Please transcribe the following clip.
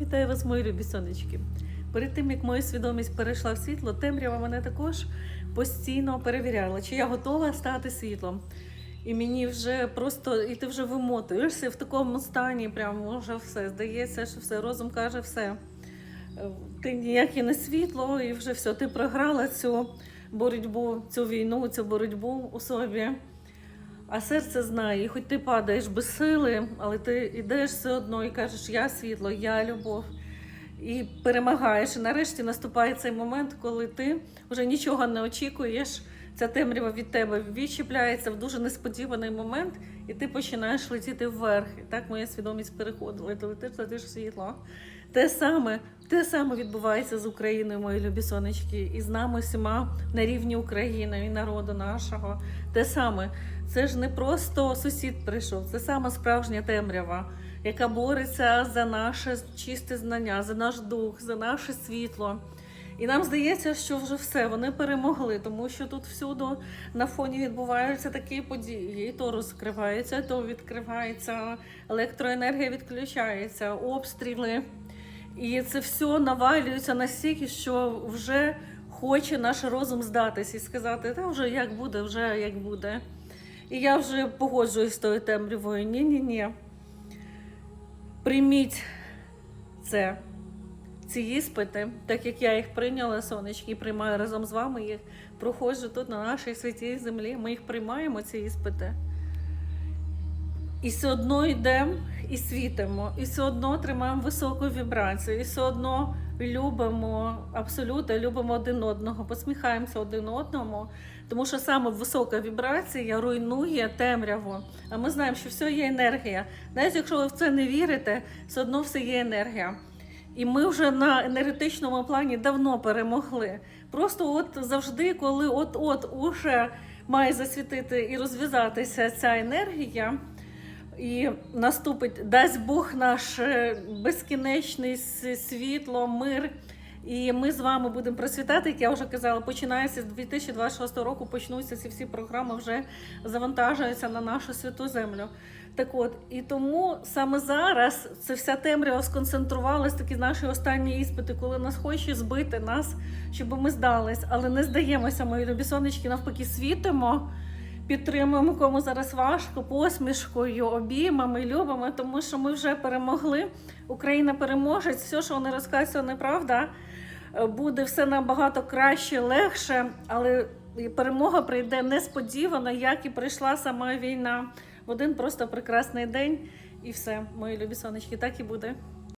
Вітаю вас, мої любі сонечки. Перед тим як моя свідомість перейшла в світло, темрява мене також постійно перевіряла, чи я готова стати світлом. І мені вже просто, і ти вже вимотуєшся в такому стані, прямо вже все. Здається, що все, розум каже все. Е, Ти ніяке не світло, і вже все, ти програла цю боротьбу, цю війну, цю боротьбу у собі. А серце знає, і хоч ти падаєш без сили, але ти йдеш все одно і кажеш, я світло, я любов. І перемагаєш. І нарешті наступає цей момент, коли ти вже нічого не очікуєш. Ця темрява від тебе відчіпляється в дуже несподіваний момент, і ти починаєш летіти вверх. І так моя свідомість переходила. Ти летиш, летиш світло. Те саме, те саме відбувається з Україною, мої любі сонечки, і з нами всіма на рівні України і народу нашого. Те саме. Це ж не просто сусід прийшов, це саме справжня темрява, яка бореться за наше чисте знання, за наш дух, за наше світло. І нам здається, що вже все, вони перемогли, тому що тут всюди на фоні відбуваються такі події. І то розкривається, то відкривається, електроенергія відключається, обстріли. І це все навалюється настільки, що вже хоче наш розум здатись і сказати, та вже як буде, вже як буде. І я вже погоджуюсь з тою темрявою. Ні-ні-ні. Прийміть це, ці іспити, так як я їх прийняла, сонечки, і приймаю разом з вами їх. Проходжу тут на нашій святій землі. Ми їх приймаємо, ці іспити. І все одно йдемо і світимо, і все одно тримаємо високу вібрацію, і все одно любимо абсолютно, любимо один одного, посміхаємося один одному, тому що саме висока вібрація руйнує темряву. А ми знаємо, що все є енергія. Навіть якщо ви в це не вірите, все одно все є енергія. І ми вже на енергетичному плані давно перемогли. Просто от завжди, коли от-от уже має засвітити і розв'язатися ця енергія. І наступить, дасть Бог наш е, безкінечний світло, мир. І ми з вами будемо процвітати, як я вже казала, починається з 2026 року. Почнуться ці всі програми, вже завантажуються на нашу святу землю. Так от, і тому саме зараз це вся темрява сконцентрувалась, такі наші останні іспити, коли нас хоче збити нас, щоб ми здались, але не здаємося, мої любі сонечки, навпаки, світимо підтримуємо, кому зараз важко, посмішкою, обіймами, любимо, тому що ми вже перемогли. Україна переможе. Все, що вони розказують, це неправда. Е, Буде все набагато краще, легше, але перемога прийде несподівано, як і прийшла сама війна в один просто прекрасний день. І все, мої любі сонечки, так і буде.